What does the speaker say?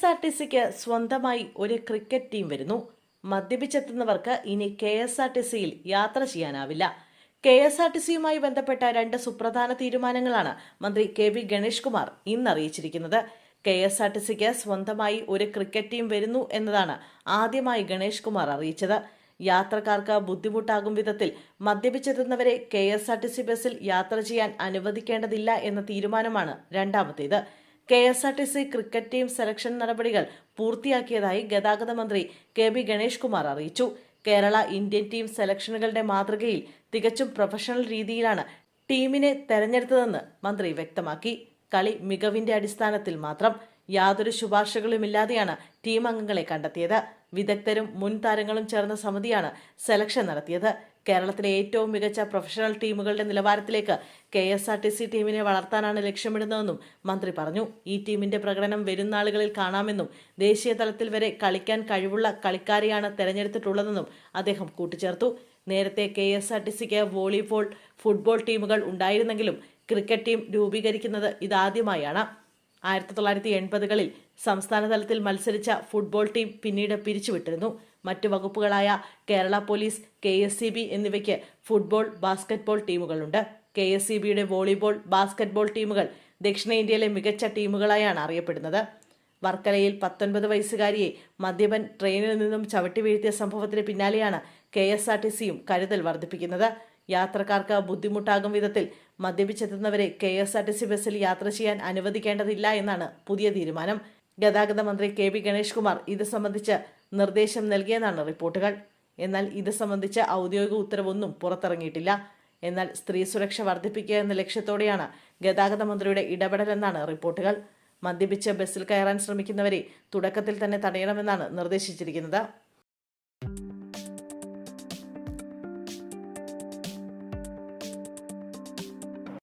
S R T സിക്ക് സ്വന്തമായി ഒരു ക്രിക്കറ്റ് ടീം വരുന്നു. മദ്യപിച്ചെത്തുന്നവർക്ക് ഇനി കെ എസ് ആർ ടി സിയിൽ യാത്ര ചെയ്യാനാവില്ല. കെ എസ് ആർ ടി സിയുമായി ബന്ധപ്പെട്ട രണ്ട് സുപ്രധാന തീരുമാനങ്ങളാണ് മന്ത്രി കെ വി ഗണേഷ് കുമാർ ഇന്ന് അറിയിച്ചിരിക്കുന്നത് കെ എസ് ആർ ടി സിക്ക് സ്വന്തമായി ഒരു ക്രിക്കറ്റ് ടീം വരുന്നു എന്നതാണ് ആദ്യമായി ഗണേഷ് കുമാർ അറിയിച്ചത്. യാത്രക്കാർക്ക് ബുദ്ധിമുട്ടാകും വിധത്തിൽ മദ്യപിച്ചെത്തുന്നവരെ K S R T C ബസ്സിൽ യാത്ര ചെയ്യാൻ അനുവദിക്കേണ്ടതില്ല എന്ന തീരുമാനമാണ് രണ്ടാമത്തേത്. K S R T C cricket team selection നടപടികൾ പൂർത്തിയാക്കിയതായി ഗതാഗത മന്ത്രി കെ ബി ഗണേഷ് കുമാർ അറിയിച്ചു. കേരള ഇന്ത്യൻ ടീം സെലക്ഷനുകളുടെ മാതൃകയിൽ തികച്ചും പ്രൊഫഷണൽ രീതിയിലാണ് ടീമിനെ തെരഞ്ഞെടുത്തതെന്ന് മന്ത്രി വ്യക്തമാക്കി. കളി മികവിന്റെ അടിസ്ഥാനത്തിൽ മാത്രം യാതൊരു ശുപാർശകളുമില്ലാതെയാണ് ടീം അംഗങ്ങളെ കണ്ടെത്തിയത്. വിദഗ്ധരും മുൻ താരങ്ങളും ചേർന്ന സമിതിയാണ് സെലക്ഷൻ നടത്തിയത്. കേരളത്തിലെ ഏറ്റവും മികച്ച പ്രൊഫഷണൽ ടീമുകളുടെ നിലവാരത്തിലേക്ക് K S R T C ടീമിനെ വളർത്താനാണ് ലക്ഷ്യമിടുന്നതെന്നും മന്ത്രി പറഞ്ഞു. ഈ ടീമിന്റെ പ്രകടനം വരും നാളുകളിൽ കാണാമെന്നും ദേശീയ തലത്തിൽ വരെ കളിക്കാൻ കഴിവുള്ള കളിക്കാരെയാണ് തെരഞ്ഞെടുത്തിട്ടുള്ളതെന്നും അദ്ദേഹം കൂട്ടിച്ചേർത്തു. നേരത്തെ കെ എസ് ആർ ടി സിക്ക് വോളിബോൾ ഫുട്ബോൾ ടീമുകൾ ഉണ്ടായിരുന്നെങ്കിലും ക്രിക്കറ്റ് ടീം രൂപീകരിക്കുന്നത് ഇതാദ്യമായാണ്. ആയിരത്തി തൊള്ളായിരത്തി എൺപതുകളിൽ സംസ്ഥാന തലത്തിൽ മത്സരിച്ച ഫുട്ബോൾ ടീം പിന്നീട് പിരിച്ചുവിട്ടിരുന്നു. മറ്റ് വകുപ്പുകളായ Kerala police K S C B എന്നിവയ്ക്ക് ഫുട്ബോൾ ബാസ്കറ്റ്ബോൾ ടീമുകളുണ്ട്. കെ എസ് സി ബിയുടെ വോളിബോൾ ബാസ്കറ്റ്ബോൾ ടീമുകൾ ദക്ഷിണേന്ത്യയിലെ മികച്ച ടീമുകളായാണ് അറിയപ്പെടുന്നത്. വർക്കലയിൽ പത്തൊൻപത് വയസ്സുകാരിയെ മദ്യപൻ ട്രെയിനിൽ നിന്നും ചവിട്ടി വീഴ്ത്തിയ സംഭവത്തിന് പിന്നാലെയാണ് കെ എസ് ആർ ടി സിയും കരുതൽ വർദ്ധിപ്പിക്കുന്നത്. യാത്രക്കാർക്ക് ബുദ്ധിമുട്ടാകും വിധത്തിൽ മദ്യപിച്ചെത്തുന്നവരെ K S R T C ബസ്സിൽ യാത്ര ചെയ്യാൻ അനുവദിക്കേണ്ടതില്ല എന്നാണ് പുതിയ തീരുമാനം. ഗതാഗത മന്ത്രി കെ പി ഗണേഷ് കുമാർ ഇത് സംബന്ധിച്ച് നിർദ്ദേശം നൽകിയെന്നാണ് റിപ്പോർട്ടുകൾ. എന്നാൽ ഇത് സംബന്ധിച്ച് ഔദ്യോഗിക ഉത്തരവൊന്നും പുറത്തിറങ്ങിയിട്ടില്ല. എന്നാൽ സ്ത്രീ സുരക്ഷ വർദ്ധിപ്പിക്കുക എന്ന ലക്ഷ്യത്തോടെയാണ് ഗതാഗത മന്ത്രിയുടെ ഇടപെടലെന്നാണ് റിപ്പോർട്ടുകൾ. മദ്യപിച്ച് ബസ്സിൽ കയറാൻ ശ്രമിക്കുന്നവരെ തുടക്കത്തിൽ തന്നെ തടയണമെന്നാണ് നിർദ്ദേശിച്ചിരിക്കുന്നത്.